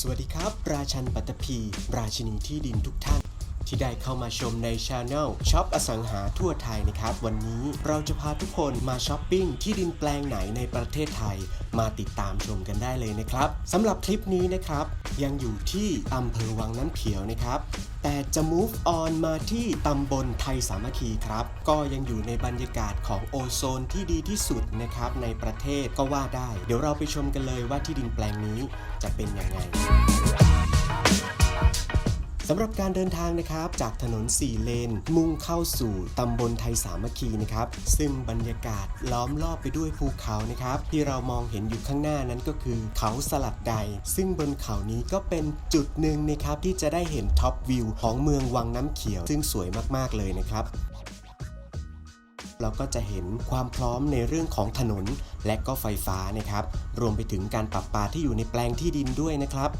สวัสดีครับ ราชันปัตตภีราชินีที่ดินทุกท่าน ที่ได้เข้ามาชมในช anel ช็อปอสังหาทั่วไทยนะครับ วันนี้เราจะพาทุกคนมาช้อปปิ้งที่ดินแปลงไหนในประเทศไทย มาติดตามชมกันได้เลยนะครับสำหรับคลิปนี้นะครับ ยังอยู่ที่อำเภอวังน้ำเขียวนะครับ แต่จะ move on มาที่ตำบลไทยสามัคคีครับ ก็ยังอยู่ในบรรยากาศของโอโซนที่ดีที่สุดนะครับในประเทศก็ว่าได้ เดี๋ยวเราไปชมกันเลยว่าที่ดินแปลงนี้จะเป็นยังไง สำหรับการเดินทางนะครับจากถนน 4 เลน มุ่งเข้าสู่ตำบลไทยสามัคคีนะครับซึ่งบรรยากาศล้อมรอบไปด้วยภูเขานะครับที่เรามองเห็นอยู่ข้างหน้านั้นก็คือเขาสลัดใด ซึ่งบนเขานี้ก็เป็นจุดหนึ่งนะครับที่จะได้เห็นท็อปวิวของเมืองวังน้ำเขียว ซึ่งสวยมากๆเลยนะครับเราก็จะเห็นความพร้อมในเรื่องของถนนและก็ไฟฟ้านะครับ รวมไปถึงการปรับปาที่อยู่ในแปลงที่ดินด้วยนะครับ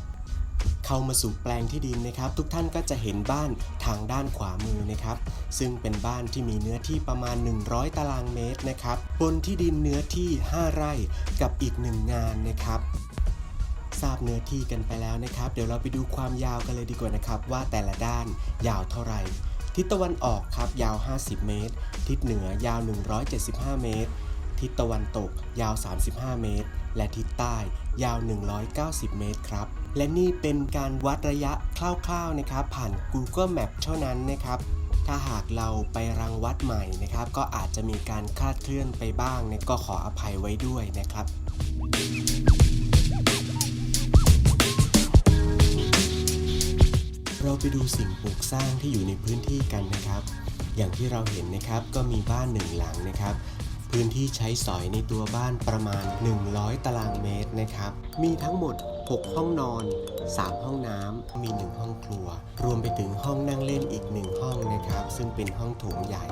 เข้ามาสู่แปลงที่ดินนะครับ ทุกท่านก็จะเห็นบ้านทางด้านขวามือนะครับ ซึ่งเป็นบ้านที่มีเนื้อที่ประมาณ 100 ตารางเมตรนะครับ บนที่ดินเนื้อที่ 5 ไร่กับอีกหนึ่งงานนะครับทราบเนื้อที่กันไปแล้วนะครับ เดี๋ยวเราไปดูความยาวกันเลยดีกว่านะครับ ว่าแต่ละด้านยาวเท่าไหร่ ทิศตะวันออกครับยาว 50 เมตร ทิศเหนือยาว 175 เมตร ทิศตะวันตกยาว 35 เมตร และทิศใต้ยาว 190 เมตรครับ และนี่เป็นการวัดระยะคร่าวๆนะครับ ผ่าน Google Map เท่านั้นนะครับ ถ้าหากเราไปรังวัดใหม่นะครับ ก็อาจจะมีการคลาดเคลื่อนไปบ้างนี่ยก็ขออภัยไว้ด้วยนะครับเราไปดูสิ่งปลูกสร้างที่อยู่ในพื้นที่กันนะครับ อย่างที่เราเห็นนะครับก็มีบ้านหนึ่งหลังนะครับ พื้นที่ใช้สอยในตัวบ้านประมาณ 100 ตารางเมตรนะครับ มีทั้งหมด 6 ห้องนอน 3 ห้องน้ำ มี 1 ห้องครัว รวมไปถึงห้องนั่งเล่นอีก 1 ห้องนะครับ ซึ่งเป็นห้องโถงใหญ่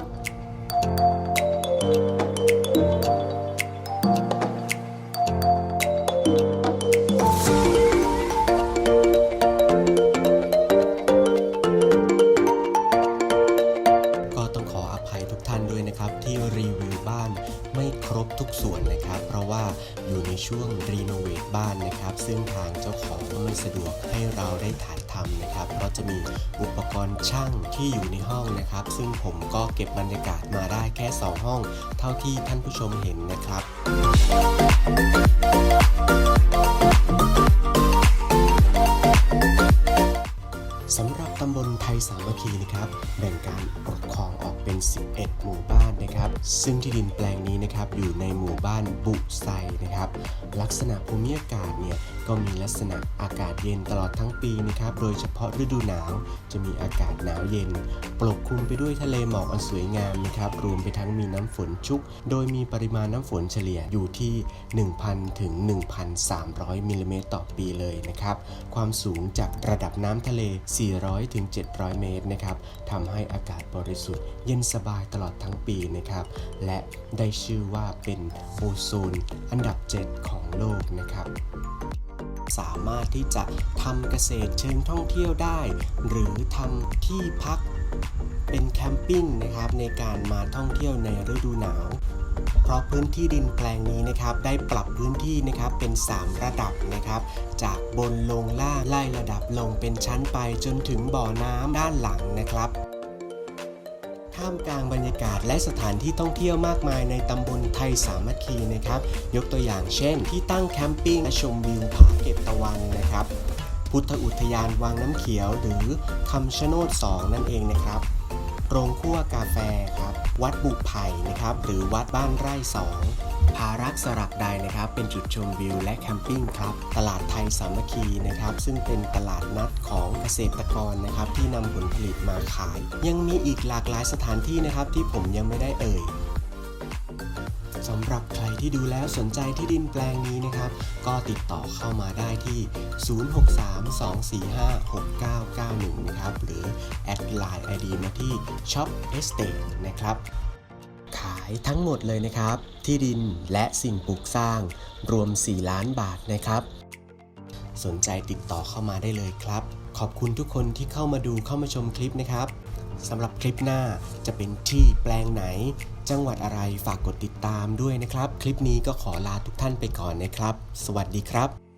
บ้านไม่ครบทุกส่วนนะครับ เพราะว่าอยู่ในช่วงรีโนเวทบ้านนะครับ ซึ่งทางเจ้าของไม่สะดวกให้เราได้ถ่ายทำนะครับ เพราะจะมีอุปกรณ์ช่างที่อยู่ในห้องนะครับ ซึ่งผมก็เก็บบรรยากาศมาได้แค่ 2 ห้อง เท่าที่ท่านผู้ชมเห็นนะครับสำหรับตำบลไทยสามัคคีนะครับ แบ่งการปกครองออกเป็น 11 หมู่บ้าน ซึ่งที่ดินแปลงนี้นะครับอยู่ในหมู่บ้านบุไซนะครับ ลักษณะภูมิอากาศเนี่ยก็มีลักษณะอากาศเย็นตลอดทั้งปีนะครับ โดยเฉพาะฤดูหนาว จะมีอากาศหนาวเย็น ปกคลุมไปด้วยทะเลหมอกอันสวยงามนะครับ รวมไปทั้งมีน้ำฝนชุก โดยมีปริมาณน้ำฝนเฉลี่ยอยู่ที่ 1,000 ถึง 1,300 มิลลิเมตรต่อปีเลยนะครับ ความสูงจากระดับน้ำทะเล 400 ถึง 700 เมตรนะครับทำให้อากาศบริสุทธิ์เย็นสบายตลอดทั้งปีนะครับและได้ชื่อว่าเป็นโอโซนอันดับ 7 ของโลกนะครับ สามารถที่จะทำเกษตรเชิงท่องเที่ยวได้ หรือทำที่พักเป็นแคมปิ้งนะครับในการมาท่องเที่ยวในฤดูหนาว เพราะพื้นที่ดินแปลงนี้นะครับได้ปรับพื้นที่นะครับเป็น 3 ระดับนะครับ จากบนลงล่างไล่ระดับลงเป็นชั้นไปจนถึงบ่อน้ำด้านหลังนะครับ ท่ามกลางบรรยากาศและสถานที่ท่องเที่ยวมากมายในตำบลไทยสามัคคีนะครับ ยกตัวอย่างเช่น ที่ตั้งแคมปิ้งและชมวิวผาเก็บตะวันนะครับ พุทธอุทยานวังน้ำเขียวหรือคำชะโนด2นั่นเองนะครับ โรงคั่วกาแฟครับ วัดบุกไผ่นะครับ หรือวัดบ้านไร่สองพารักสลักใดนะครับ เป็นจุดชมวิวและแคมปิ้งครับ ตลาดไทยสามัคคีนะครับ ซึ่งเป็นตลาดนัดของเกษตรกรนะครับ ที่นำผลผลิตมาขาย ยังมีอีกหลากหลายสถานที่นะครับที่ผมยังไม่ได้เอ่ย สำหรับใครที่ดูแล้วสนใจที่ดินแปลงนี้นะครับ ก็ติดต่อเข้ามาได้ที่ 0632456991 นะครับ หรือแอดไลน์ ID มาที่ Shop Estate นะครับ ขายทั้งหมดเลยนะครับ ที่ดินและสิ่งปลูกสร้างรวม 4 ล้านบาทนะครับ สนใจติดต่อเข้ามาได้เลยครับ ขอบคุณทุกคนที่เข้ามาดูเข้ามาชมคลิปนะครับ สำหรับคลิปหน้าจะเป็นที่แปลงไหน จังหวัดอะไรฝากกดติดตามด้วยนะครับ คลิปนี้ก็ขอลาทุกท่านไปก่อนนะครับ สวัสดีครับ